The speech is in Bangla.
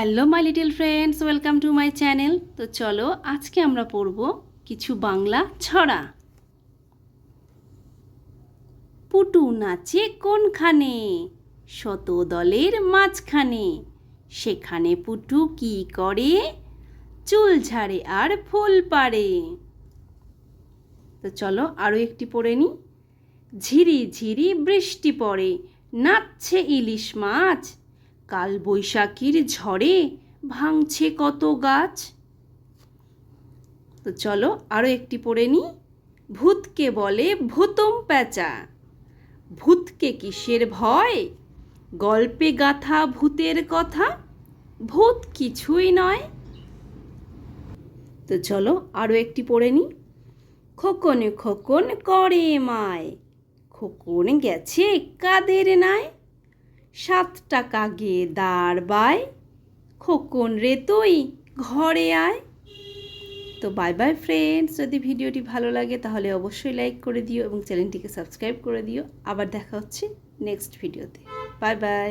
Hello my little friends welcome to my channel তো চলো, আজকে আমরা পড়ব কিছু বাংলা ছড়া। পুটু নাচে কোনখানে? শত দলের মাঝখানে। সেখানে পুটু কি করে? চুল ঝাড়ে আর ফুল পাড়ে। তো চলো আরও একটি পড়ে নিই ঝিরি ঝিরি বৃষ্টি পড়ে, নাচছে ইলিশ মাছ। কাল বৈশাখীর ঝড়ে ভাঙছে কত গাছ? তো চলো আরও একটি পড়ে নিই ভূতকে বলে ভূতম প্যাঁচা। ভূতকে কিসের ভয়? গল্পে গাথা ভূতের কথা। ভূত কিছুই নয়। তো চলো আরও একটি পড়ে নিই খোকন খোকন করে মায়। খোকন গেছে কাদের নাই সাত টাকা গে দাঁড় বায় খোকন রে তুই ঘরে আয়। তো বাই বাই ফ্রেন্ডস যদি ভিডিওটি ভালো লাগে তাহলে অবশ্যই লাইক করে দিও এবং চ্যানেলটিকে সাবস্ক্রাইব করে দিও। আবার দেখা হচ্ছে নেক্সট ভিডিওতে বাই বাই